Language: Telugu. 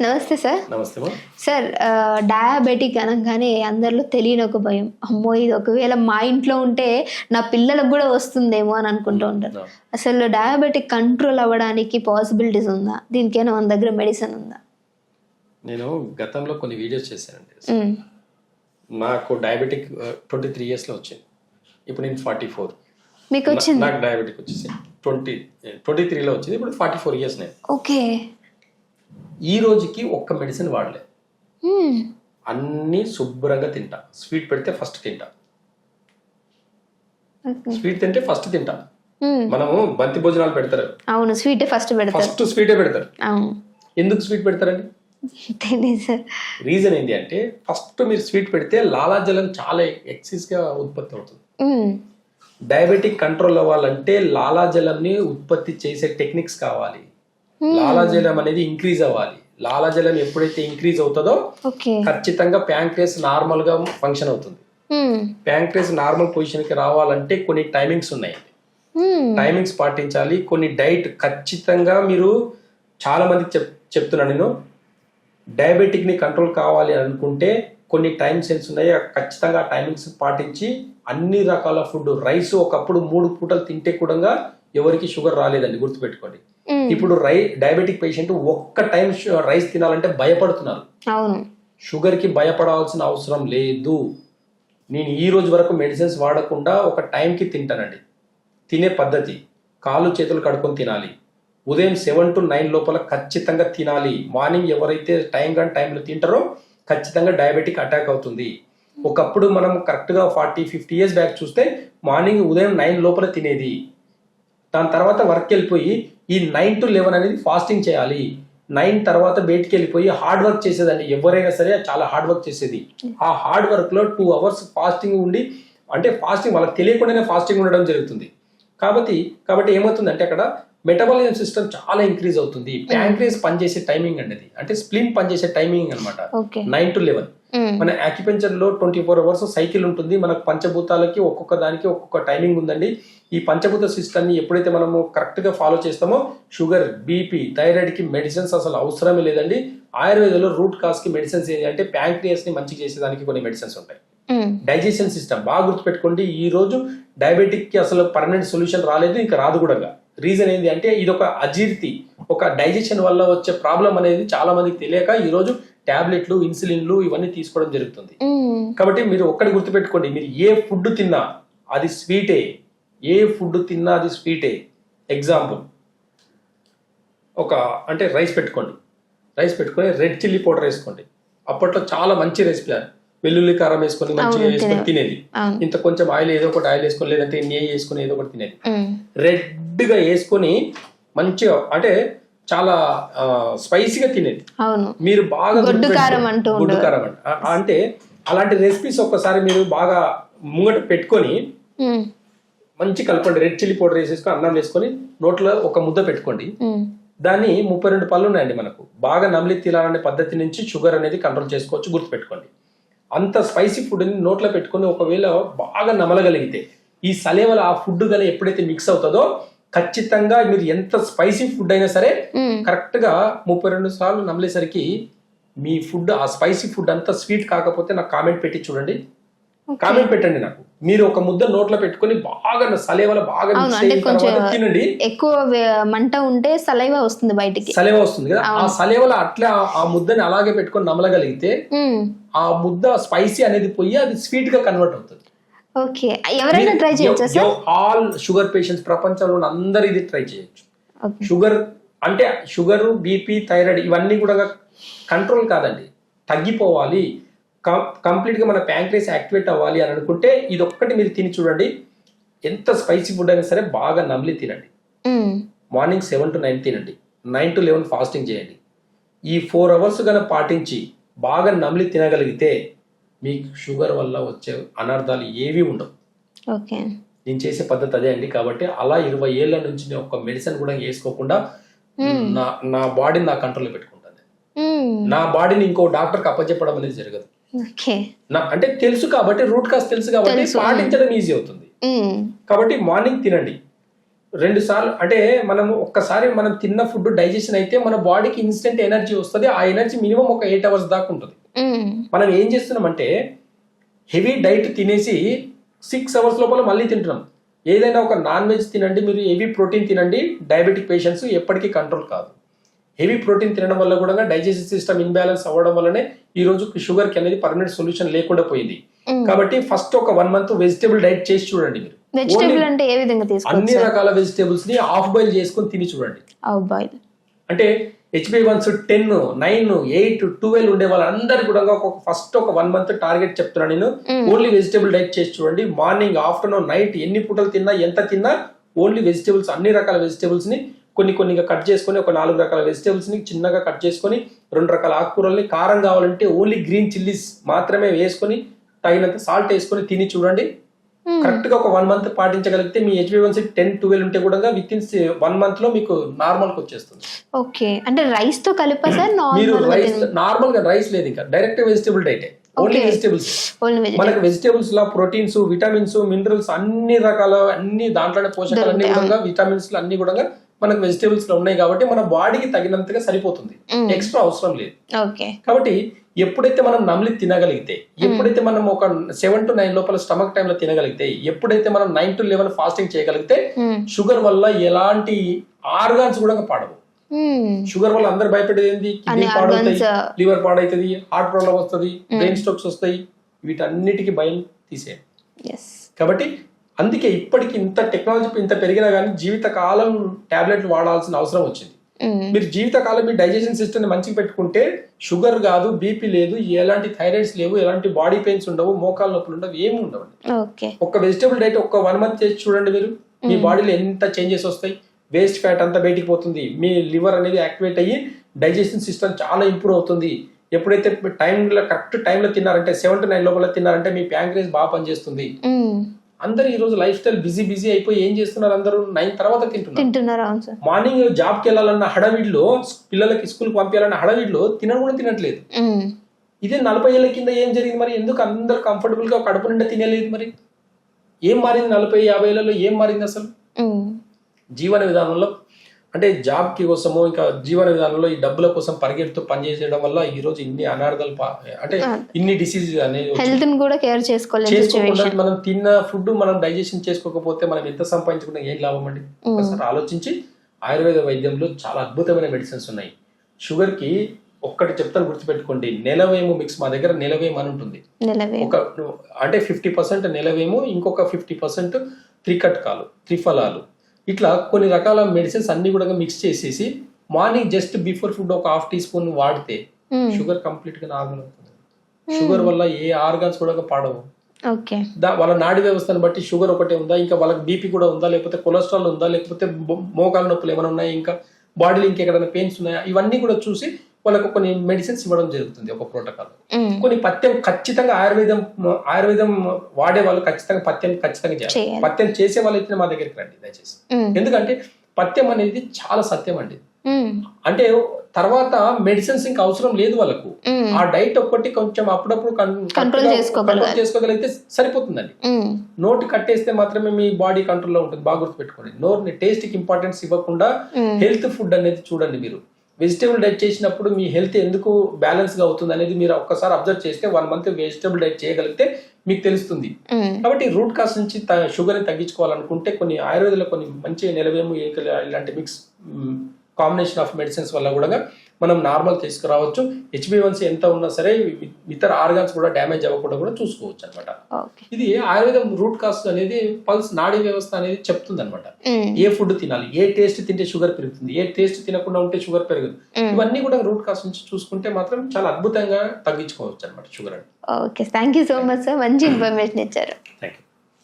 నమస్తే సార్. నమస్తే సార్ డయాబెటిక్ అనగానే అందరిలో తెలియని ఒక భయం. అమ్మో ఇది ఒకవేళ మా ఇంట్లో ఉంటే నా పిల్లలకు కూడా వస్తుందేమో అని అనుకుంటూ ఉంటారు. అసలు డయాబెటిక్ కంట్రోల్ అవ్వడానికి పాసిబిలిటీస్ ఉందా? దీనికైనా మన దగ్గర మెడిసిన్ ఉందా? నేను గతంలో కొన్ని వీడియోస్ చేశానండి. నాకు డయాబెటిక్ ట్వంటీ త్రీ ఇయర్స్లో వచ్చింది. ఇప్పుడు నేను ఫార్టీ ఫోర్ మీకు వచ్చింది నాకు డయాబెటిక్ వచ్చేసి ట్వంటీ ట్వంటీ త్రీలో వచ్చింది. ఇప్పుడు ఫార్టీ ఫోర్ ఇయర్స్ నేను. ఓకే. ఈ రోజుకి ఒక్క మెడిసిన్ వాడలే. అన్నీ శుభ్రంగా తింటా. స్వీట్ పెడితే ఫస్ట్ తింటా. స్వీట్ తింటే ఫస్ట్ తింటా. మనము బంతి భోజనాలు పెడతారు. అవును స్వీట్ ఫస్ట్ పెడతారు. ఫస్ట్ స్వీటే పెడతారు. అవును. ఎందుకు స్వీట్ పెడతారండి? రీజన్ ఏంటి అంటే ఫస్ట్ మీరు స్వీట్ పెడితే లాలాజలం చాలా ఎక్సెస్గా ఉత్పత్తి అవుతుంది. డయాబెటిక్ కంట్రోల్ అవ్వాలంటే లాలాజలంని ఉత్పత్తి చేసే టెక్నిక్స్ కావాలి. లాలాజలం అనేది ఇంక్రీజ్ అవ్వాలి. లాలాజలం ఎప్పుడైతే ఇంక్రీజ్ అవుతుందో ఖచ్చితంగా ప్యాంక్రియస్ నార్మల్గా ఫంక్షన్ అవుతుంది. మ్మ్. ప్యాంక్రియస్ నార్మల్ పొజిషన్కి రావాలంటే కొన్ని టైమింగ్స్ ఉన్నాయి. టైమింగ్స్ పాటించాలి. కొన్ని డైట్ ఖచ్చితంగా మీరు చాలా మంది చెప్ చెప్తున్నా నేను. డయాబెటిక్ని కంట్రోల్ కావాలి అని అనుకుంటే కొన్ని టైం సెన్స్ ఉన్నాయి. ఖచ్చితంగా ఆ టైమింగ్స్ పాటించి అన్ని రకాల ఫుడ్ రైస్ ఒకప్పుడు మూడు పూటలు తింటే కూడా ఎవరికి షుగర్ రాలేదండి గుర్తుపెట్టుకోండి. ఇప్పుడు రై డయాబెటిక్ పేషెంట్ ఒక్క టైం రైస్ తినాలంటే భయపడుతున్నారు. అవును. షుగర్కి భయపడాల్సిన అవసరం లేదు. నేను ఈ రోజు వరకు మెడిసిన్స్ వాడకుండా ఒక టైంకి తింటానండి. తినే పద్ధతి కాళ్ళు చేతులు కడుక్కొని తినాలి. ఉదయం సెవెన్ టు నైన్ లోపల ఖచ్చితంగా తినాలి. మార్నింగ్ ఎవరైతే టైం కానీ టైంలో తింటారో ఖచ్చితంగా డయాబెటిక్ అటాక్ అవుతుంది. ఒకప్పుడు మనం కరెక్ట్గా ఫార్టీ ఫిఫ్టీ ఇయర్స్ బ్యాక్ చూస్తే మార్నింగ్ ఉదయం నైన్ లోపల తినేది. దాని తర్వాత వర్క్ వెళ్ళిపోయి ఈ నైన్ టు లెవెన్ అనేది ఫాస్టింగ్ చేయాలి. నైన్ తర్వాత బయటికి వెళ్ళిపోయి హార్డ్ వర్క్ చేసేదండి ఎవరైనా సరే చాలా హార్డ్ వర్క్ చేసేది. ఆ హార్డ్ వర్క్లో టూ అవర్స్ ఫాస్టింగ్ ఉండి అంటే ఫాస్టింగ్ వాళ్ళకి తెలియకుండానే ఫాస్టింగ్ ఉండడం జరుగుతుంది. కాబట్టి కాబట్టి ఏమవుతుందంటే అక్కడ మెటబాలిజం సిస్టమ్ చాలా ఇంక్రీజ్ అవుతుంది. ప్యాంక్రియస్ పనిచేసే టైమింగ్ అండి అది అంటే స్ప్లిన్ పనిచేసే టైమింగ్ అన్నమాట. Okay nine to eleven. మన యాక్యుపెంచర్లో ట్వంటీ ఫోర్ అవర్స్ సైకిల్ ఉంటుంది. మనకు పంచభూతాలకి ఒక్కొక్క దానికి ఒక్కొక్క టైమింగ్ ఉందండి. ఈ పంచభూత సిస్టమ్ని ఎప్పుడైతే మనము కరెక్ట్గా ఫాలో చేస్తామో షుగర్ బీపీ థైరాయిడ్కి మెడిసిన్స్ అసలు అవసరమే లేదండి. ఆయుర్వేదంలో రూట్ కాస్కి మెడిసిన్స్ ఏంటి అంటే ప్యాంక్రియాస్ని మంచి చేసేదానికి కొన్ని మెడిసిన్స్ ఉంటాయి. డైజెషన్ సిస్టమ్ బాగా గుర్తుపెట్టుకోండి. ఈ రోజు డయాబెటిక్కి అసలు పర్మనెంట్ సొల్యూషన్ రాలేదు ఇంకా రాదు కూడా. రీజన్ ఏంటి అంటే ఇది ఒక అజీర్తి. ఒక డైజెషన్ వల్ల వచ్చే ప్రాబ్లం అనేది చాలా మందికి తెలియక ఈ రోజు టాబ్లెట్లు ఇన్సులిన్లు ఇవన్నీ తీసుకోవడం జరుగుతుంది. కాబట్టి మీరు ఒక్కటి గుర్తుపెట్టుకోండి మీరు ఏ ఫుడ్ తిన్నా అది స్వీటే. ఏ ఫుడ్ తిన్నా అది స్వీటే. ఎగ్జాంపుల్ ఒక అంటే రైస్ పెట్టుకోండి. రైస్ పెట్టుకొని రెడ్ చిల్లీ పౌడర్ వేసుకోండి. అప్పట్లో చాలా మంచి రెసిపీ వెల్లుల్లి కారం వేసుకొని మంచిగా వేసుకొని తినే- తినేది. ఇంత కొంచెం ఆయిల్ ఏదో ఒకటి ఆయిల్ వేసుకొని లేదంటే నెయ్యి వేసుకొని ఏదో ఒకటి తినేది. రెడ్గా వేసుకొని మంచిగా అంటే చాలా స్పైసీగా తినేది. అవును. మీరు బాగా గొడ్డు కారం అంటూ గొడ్డు. కారం అలాంటి రెసిపీస్ ఒక్కసారి మీరు బాగా ముంగట పెట్టుకొని. మంచి కలపండి రెడ్ చిల్లీ పౌడర్ వేసేసుకొని అన్నం వేసుకొని నోట్లో ఒక ముద్ద పెట్టుకోండి. దాన్ని ముప్పై రెండు పళ్ళు ఉన్నాయండి మనకు. బాగా నమిలి తినాలనే పద్ధతి నుంచి షుగర్ అనేది కంట్రోల్ చేసుకోవచ్చు గుర్తుపెట్టుకోండి. అంత స్పైసీ ఫుడ్ని నోట్లో పెట్టుకొని ఒకవేళ బాగా నమలగలిగితే ఈ సలేవల ఆ ఫుడ్ కానీ ఎప్పుడైతే మిక్స్ అవుతుందో ఖచ్చితంగా మీరు ఎంత స్పైసీ ఫుడ్ అయినా సరే. కరెక్ట్గా ముప్పై రెండు సార్లు నమిలేసరికి మీ ఫుడ్ ఆ స్పైసీ ఫుడ్ అంతా స్వీట్ కాకపోతే నాకు కామెంట్ పెట్టి చూడండి. కామెంట్ పెట్టండి నాకు. మీరు ఒక ముద్ద నోట్లో పెట్టుకొని బాగా సలేవల బాగా తినండి. ఎక్కువ మంట ఉంటే సలైవా వస్తుంది బయటికి. సలేవ వస్తుంది కదా. ఆ సలేవల అట్లా ఆ- ముద్దని అలాగే పెట్టుకొని నమలగలిగితే. ఆ ముద్ద స్పైసీ అనేది పోయి అది స్వీట్గా కన్వర్ట్ అవుతుంది. ఓకే. ఎవరైనా ట్రై చేయొచ్చా ఆల్ షుగర్ పేషెంట్స్ ప్రపంచంలో అందరు ఇది ట్రై చేయొచ్చు. షుగర్ అంటే షుగర్ బీపీ థైరాయిడ్ ఇవన్నీ కూడా కంట్రోల్ కాదండి. తగ్గిపోవాలి. కంప్లీట్గా మన ప్యాంక్రేస్ యాక్టివేట్ అవ్వాలి అని అనుకుంటే ఇది ఒక్కటి మీరు తిని చూడండి. ఎంత స్పైసీ ఫుడ్ అయినా సరే బాగా నమిలి తినండి. మార్నింగ్ సెవెన్ టు నైన్ తినండి. నైన్ టు లెవెన్ ఫాస్టింగ్ చేయండి. ఈ ఫోర్ అవర్స్ కనుక పాటించి బాగా నమిలి తినగలిగితే మీకు షుగర్ వల్ల వచ్చే అనర్థాలు ఏవి ఉండవు. ఓకే. నేను చేసే పద్ధతి అదే అండి. కాబట్టి అలా ఇరవై ఏళ్ళ నుంచి నేను ఒక మెడిసిన్ కూడా వేసుకోకుండా నా నా బాడీని నా కంట్రోల్లో పెట్టుకుంటాను. మ్మ్. నా బాడీని ఇంకో డాక్టర్కి అప్పచెప్పడం అనేది జరగదు. నా అంటే తెలుసు కాబట్టి రూట్ కాస్ తెలుసు కాబట్టి. పాటించడం ఈజీ అవుతుంది. కాబట్టి మార్నింగ్ తినండి. రెండు సార్లు అంటే మనం ఒక్కసారి మనం తిన్న ఫుడ్ డైజెషన్ అయితే మన బాడీకి ఇన్స్టెంట్ ఎనర్జీ వస్తుంది. ఆ ఎనర్జీ మినిమం ఒక ఎయిట్ అవర్స్ దాకా ఉంటుంది. మనం ఏం చేస్తున్నామంటే హెవీ డైట్ తినేసి సిక్స్ అవర్స్ లోపల మళ్ళీ తింటున్నాం. ఏదైనా ఒక నాన్ వెజ్ తినండి మీరు హెవీ ప్రోటీన్ తినండి డయాబెటిక్ పేషెంట్స్ ఎప్పటికీ కంట్రోల్ కాదు. హెవీ ప్రోటీన్ తినడం వల్ల కూడా డైజెస్టివ్ సిస్టమ్ ఇన్బ్యాలెన్స్ అవ్వడం వల్లనే ఈ రోజు షుగర్కి అనేది పర్మనెంట్ సొల్యూషన్ లేకుండా పోయింది. కాబట్టి ఫస్ట్ ఒక వన్ మంత్ వెజిటేబుల్ డైట్ చేసి చూడండి మీరు. వెజిటేబుల్ Only అంటే ఏ విధంగా అన్ని రకాల వెజిటేబుల్స్ని హాఫ్ బాయిల్ చేసుకొని తిని చూడండి. బాయిల్ అంటే HB once ten nine eight twelve ఉండే వాళ్ళందరికీ కూడా ఒక ఫస్ట్ ఒక వన్ మంత్ టార్గెట్ చెప్తున్నాను నేను. ఓన్లీ వెజిటేబుల్ డైట్ చేసి చూడండి మార్నింగ్ ఆఫ్టర్నూన్ నైట్ ఎన్ని పూటలు తిన్నా ఎంత తిన్నా ఓన్లీ వెజిటేబుల్స్ అన్ని రకాల వెజిటేబుల్స్ని కొన్ని కొన్నిగా కట్ చేసుకొని ఒక నాలుగు రకాల వెజిటేబుల్స్ని చిన్నగా కట్ చేసుకొని రెండు రకాల ఆకుకూరల్ని కారం కావాలంటే ఓన్లీ గ్రీన్ చిల్లీస్ మాత్రమే వేసుకొని తగినంత సాల్ట్ వేసుకొని తిని చూడండి. కరెక్ట్గా ఒక వన్ మంత్ పాటించగలిగితే మీ H B one C ten twelve ఉంటే కూడా విత్ ఇన్ వన్ మంత్లో మీకు నార్మల్కి వచ్చేస్తుంది. ఓకే అంటే రైస్తో కలిపా సార్? మీరు నార్మల్ రైస్ నార్మల్గా రైస్ లేదు ఇంకా. Direct vegetable diet only. Vegetables మనకి వెజిటేబుల్స్లో ప్రోటీన్స్ విటమిన్స్ మినరల్స్ అన్ని రకాల అన్ని దాంట్లోనే పోషకాలు అన్ని కూడా విటమిన్స్ అన్ని కూడా మనకు వెజిటేబుల్స్లో ఉన్నాయి కాబట్టి మన బాడీకి తగినంతగా సరిపోతుంది. ఎక్స్ట్రా అవసరం లేదు. కాబట్టి ఎప్పుడైతే మనం నమిలి తినగలిగితే ఎప్పుడైతే మనం ఒక సెవెన్ టు నైన్ లోపల స్టమక్ టైంలో తినగలిగితే ఎప్పుడైతే మనం నైన్ టు లెవెన్ ఫాస్టింగ్ చేయగలిగితే. షుగర్ వల్ల ఎలాంటి ఆర్గాన్స్ కూడా పాడవు. షుగర్ వల్ల అందరు భయపడేది ఏంది కిడ్నీ పాడవుతాయి లివర్ పాడవుతుంది హార్ట్ ప్రాబ్లం వస్తుంది బ్రెయిన్ స్ట్రోక్స్ వస్తాయి వీటన్నిటికీ భయం తీసే కాబట్టి అందుకే ఇప్పటికి ఇంత టెక్నాలజీ ఇంత పెరిగినా కానీ జీవితకాలం టాబ్లెట్లు వాడాల్సిన అవసరం వచ్చింది. మీరు జీవితకాలం మీ డైజెషన్ సిస్టమ్ మంచిగా పెట్టుకుంటే షుగర్ కాదు బీపీ లేదు ఎలాంటి థైరాయిడ్స్ లేవు ఎలాంటి బాడీ పెయిన్స్ ఉండవు మోకాలు నొప్పులు ఉండవు ఏమి ఉండవు ఒక్క వెజిటేబుల్ డైట్ ఒక్క వన్ మంత్ చేసి చూడండి మీరు. మీ బాడీలో ఎంత చేంజెస్ వస్తాయి వేస్ట్ ఫ్యాట్ అంతా బయటికి పోతుంది మీ లివర్ అనేది యాక్టివేట్ అయ్యి డైజెషన్ సిస్టమ్ చాలా ఇంప్రూవ్ అవుతుంది. ఎప్పుడైతే టైంలో కరెక్ట్ టైంలో తిన్నారంటే సెవెన్ టు నైన్ లోపల తిన్నారంటే మీ ప్యాంక్రేజ్ బాగా పనిచేస్తుంది. అందరు ఈ రోజు లైఫ్ స్టైల్ బిజీ బిజీ అయిపోయి ఏం చేస్తున్నారు అందరూ? నైన్ తర్వాత తింటున్నారు. తింటున్నారు అవును సార్. మార్నింగ్ జాబ్కి వెళ్ళాలన్న హడవిడిలో పిల్లలకి స్కూల్కి పంపించాలన్న హడవిడిలో తినడం కూడా తినట్లేదు. ఇదే నలభై ఏళ్ళ కింద ఏం జరిగింది మరి? ఎందుకు అందరు కంఫర్టబుల్గా కడుపు నిండా తినలేదు మరి? ఏం మారింది నలభై యాభై ఏళ్ళలో? ఏం మారింది అసలు. జీవన విధానంలో అంటే జాబ్కి కోసము ఇంకా జీవన విధానంలో ఈ డబ్బుల కోసం పరిగెడుతూ పనిచేసేయడం వల్ల ఈ రోజు ఇన్ని అనార్థాలు అంటే ఇన్ని డిసీజ్ అనేది. హెల్త్ కూడా కేర్ చేసుకోలేదు మనం తిన్న ఫుడ్ మనం డైజెషన్ చేసుకోకపోతే మనం ఎంత సంపాదించుకున్నా ఏం లాభం అండి? ఒకసారి ఆలోచించి ఆయుర్వేద వైద్యంలో చాలా అద్భుతమైన మెడిసిన్స్ ఉన్నాయి. షుగర్కి ఒక్కటి చెప్తాను గుర్తుపెట్టుకోండి. నెలవేము మిక్స్ మా దగ్గర నెలవేము అని ఉంటుంది. ఒక అంటే ఫిఫ్టీ పర్సెంట్ నెలవేము ఇంకొక ఫిఫ్టీ పర్సెంట్ త్రికట్కాలు త్రిఫలాలు. ఇట్లా కొన్ని రకాల మెడిసిన్స్ అన్ని కూడా మిక్స్ చేసేసి మార్నింగ్ జస్ట్ బిఫోర్ ఫుడ్ ఒక హాఫ్ టీ స్పూన్ వాడితే. షుగర్ కంప్లీట్గా నార్మల్ అవుతుంది. షుగర్ వల్ల ఏ ఆర్గాన్స్ కూడా పాడవు. వాళ్ళ నాడి వ్యవస్థను బట్టి షుగర్ ఒకటే ఉందా? ఇంకా వాళ్ళకి బీపీ కూడా ఉందా? లేకపోతే కొలెస్ట్రాల్ ఉందా? లేకపోతే మోకాలు నొప్పులు ఏమైనా ఉన్నాయా? ఇంకా బాడీలో ఇంకెక్కడైనా పెయిన్స్ ఉన్నాయా? ఇవన్నీ కూడా చూసి వాళ్ళకు కొన్ని మెడిసిన్స్ ఇవ్వడం జరుగుతుంది ఒక ప్రోటోకాల్. కొన్ని పథ్యం ఖచ్చితంగా ఆయుర్వేదం ఆయుర్వేదం వాడే వాళ్ళు ఖచ్చితంగా పథ్యం ఖచ్చితంగా చేయాలి. పథ్యం చేసే వాళ్ళు అయితే మా దగ్గరికి రండి దయచేసి. ఎందుకంటే పథ్యం అనేది చాలా సత్యం అండి. అంటే తర్వాత మెడిసిన్స్ ఇంకా అవసరం లేదు వాళ్ళకు. ఆ డైట్ ఒక్కటి కొంచెం అప్పుడప్పుడు control చేసుకోగలిగితే సరిపోతుందండి. నోటి కట్టేస్తే మాత్రమే మీ బాడీ కంట్రోల్లో ఉంటుంది బాగా గుర్తుపెట్టుకోండి నోరుని టేస్ట్కి ఇంపార్టెన్స్ ఇవ్వకుండా. హెల్త్ ఫుడ్ అనేది చూడండి మీరు వెజిటేబుల్ డైట్ చేసినప్పుడు మీ హెల్త్ ఎందుకు బ్యాలెన్స్గా అవుతుంది అనేది మీరు ఒక్కసారి అబ్జర్వ్ చేస్తే వన్ మంత్ వెజిటేబుల్ డైట్ చేయగలిగితే మీకు తెలుస్తుంది. కాబట్టి రూట్ కాస్ నుంచి త- షుగర్ని తగ్గించుకోవాలనుకుంటే కొన్ని ఆయుర్వేదంలో కొన్ని మంచి నిలవేము ఏకలు ఇలాంటి మిక్స్ కాంబినేషన్ ఆఫ్ మెడిసిన్స్ వల్ల కూడా మనం నార్మల్ తీసుకురావచ్చు. హెచ్బివన్సీ ఎంత ఉన్నా సరే ఇతర ఆర్గాన్స్ కూడా డ్యామేజ్ అవ్వకుండా కూడా చూసుకోవచ్చు అనమాట ఇది ఆయుర్వేదం రూట్ కాస్ అనేది పల్స్ నాడీ వ్యవస్థ అనేది చెప్తుంది అనమాట. ఏ ఫుడ్ తినాలి ఏ టేస్ట్ తింటే షుగర్ పెరుగుతుంది ఏ టేస్ట్ తినకుండా ఉంటే షుగర్ పెరగదు మ్మ్. ఇవన్నీ కూడా రూట్ కాస్ నుంచి చూసుకుంటే మాత్రం చాలా అద్భుతంగా తగ్గించుకోవచ్చు అనమాట షుగర్ అని okay. Thank you so much sir. మంచి ఇన్ఫర్మేషన్ ఇచ్చారు. Thank you.